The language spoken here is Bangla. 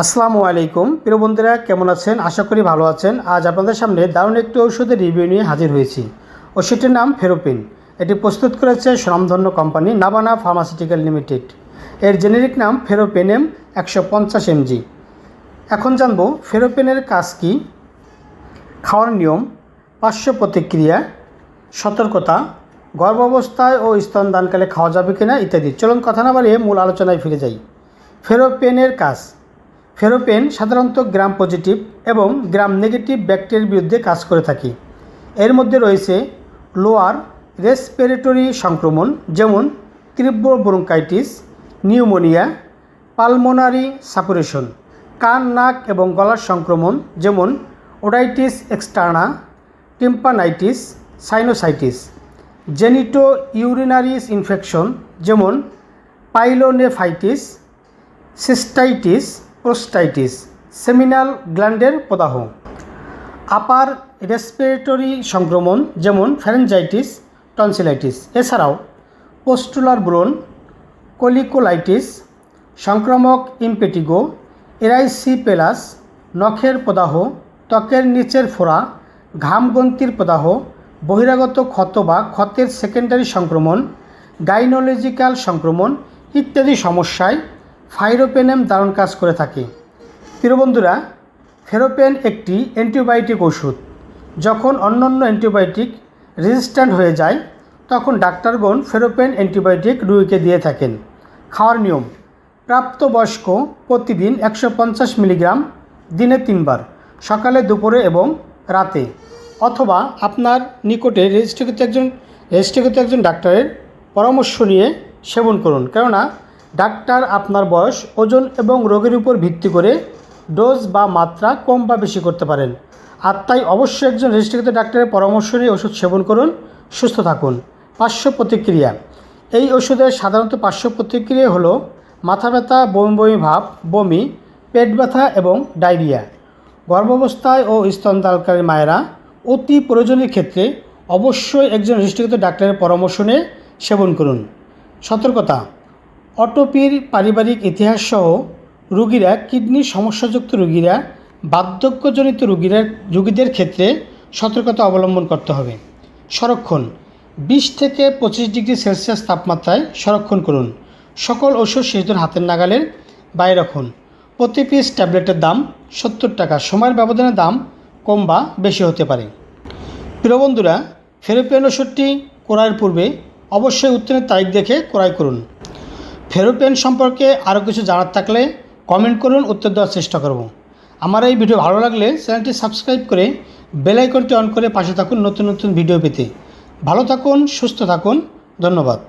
আসসালামু আলাইকুম। প্রিয় বন্ধুরা, কেমন আছেন? আশা করি ভালো আছেন। আজ আপনাদের সামনে দারুণ একটি ঔষধের রিভিউ নিয়ে হাজির হয়েছি। ওষুধটির নাম ফেরোপিন। এটি প্রস্তুত করেছে স্বনামধন্য কোম্পানি নাবানা ফার্মাসিউটিক্যাল লিমিটেড। এর জেনেরিক নাম ফেরোপেনেম একশো পঞ্চাশ এমজি। এখন জানব ফেরোপেনের কাজ কী, খাওয়ার নিয়ম, পার্শ্ব প্রতিক্রিয়া, সতর্কতা গর্ভাবস্থায় ও স্তনদানকালে খাওয়া যাবে কিনা ইত্যাদি। চলুন কথা না বাড়িয়ে মূল আলোচনায় ফিরে যাই। ফেরোপেনের কাজ। ফেরোপেন সাধারণত গ্রাম পজিটিভ এবং গ্রাম নেগেটিভ ব্যাকটেরিয়ার বিরুদ্ধে কাজ করে থাকে। এর মধ্যে রয়েছে লোয়ার রেসপিরেটরি সংক্রমণ, যেমন তীব্র ব্রঙ্কাইটিস, নিউমোনিয়া, পালমোনারি সাপুরেশন, কান, নাক এবং গলার সংক্রমণ, যেমন otitis externa, tympanitis, sinusitis. Genito urinary infection, যেমন পাইলোনেফাইটিস, সিস্টাইটিস, প্রোস্টাইটিস, সেমিনাল গ্ল্যান্ডের প্রদাহ। আপার রেসপিরেটরি সংক্রমণ, যেমন ফ্যারেঞ্জাইটিস, টনসিলাইটিস। এছাড়াও পোস্টুলার ব্রোন কলিকোলাইটিস, সংক্রামক ইমপেটিগো, এরাইসিপেলাস, নখের প্রদাহ, ত্বকের নিচের ফোড়া, ঘামগ্রন্থির প্রদাহ বহিরাগত ক্ষত বা ক্ষতের সেকেন্ডারি সংক্রমণ গাইনোলজিক্যাল সংক্রমণ ইত্যাদি সমস্যায় ফাইরোপেনেম দারুণ কাজ করে থাকে। প্রিয় বন্ধুরা, ফেরোপেন একটি অ্যান্টিবায়োটিক ওষুধ। যখন অন্যান্য অ্যান্টিবায়োটিক রেজিস্ট্যান্ট হয়ে যায়, তখন ডাক্তারগণ ফেরোপেন অ্যান্টিবায়োটিক রুগীকে দিয়ে থাকেন। খাওয়ার নিয়ম, প্রাপ্তবয়স্ক প্রতিদিন একশো পঞ্চাশ মিলিগ্রাম দিনে তিনবার, সকালে, দুপুরে এবং রাতে। অথবা আপনার নিকটে রেজিস্ট্রিকৃত একজন রেজিস্ট্রিকৃত একজন ডাক্তারের পরামর্শ নিয়ে সেবন করুন। কেননা ডাক্তার আপনার বয়স, ওজন এবং রোগের উপর ভিত্তি করে ডোজ বা মাত্রা কম বা বেশি করতে পারেন। আর তাই অবশ্যই একজন রেজিস্ট্রিকৃত ডাক্তারের পরামর্শ নিয়ে ওষুধ সেবন করুন, সুস্থ থাকুন। পার্শ্ব প্রতিক্রিয়া। এই ওষুধের সাধারণত পার্শ্ব প্রতিক্রিয়া হলো মাথা ব্যথা, বমি বমি ভাব, বমি, পেট ব্যথা এবং ডায়রিয়া। গর্ভাবস্থায় ও স্তনদানকারী মায়েরা অতি প্রয়োজনের ক্ষেত্রে অবশ্যই একজন রেজিস্ট্রিকৃত ডাক্তারের পরামর্শ নিয়ে সেবন করুন। সতর্কতা, অটোপির পারিবারিক ইতিহাস সহ রুগীরা কিডনি সমস্যাযুক্ত রুগীরা, বার্ধক্যজনিত রুগীরা, রুগীদের ক্ষেত্রে সতর্কতা অবলম্বন করতে হবে। সংরক্ষণ, বিশ থেকে পঁচিশ ডিগ্রি সেলসিয়াস তাপমাত্রায় সংরক্ষণ করুন। সকল ওষুধ শিশুদের হাতের নাগালের বাইরে রাখুন। প্রতি পিস ট্যাবলেটের দাম সত্তর টাকা। সময়ের ব্যবধানে দাম কম বা বেশি হতে পারে। প্রিয় বন্ধুরা ফেরোপিয়ান ওষুধটি ক্রয়ের পূর্বে অবশ্যই উত্তীর্ণের তারিখ দেখে ক্রয় করুন। ফেরোপেন সম্পর্কে আরও কিছু জানার থাকলে কমেন্ট করুন, উত্তর দেওয়ার চেষ্টা করব। আমার এই ভিডিও ভালো লাগলে চ্যানেলটি সাবস্ক্রাইব করে বেল আইকনটি অন করে পাশে থাকুন নতুন নতুন ভিডিও পেতে। ভালো থাকুন, সুস্থ থাকুন, ধন্যবাদ।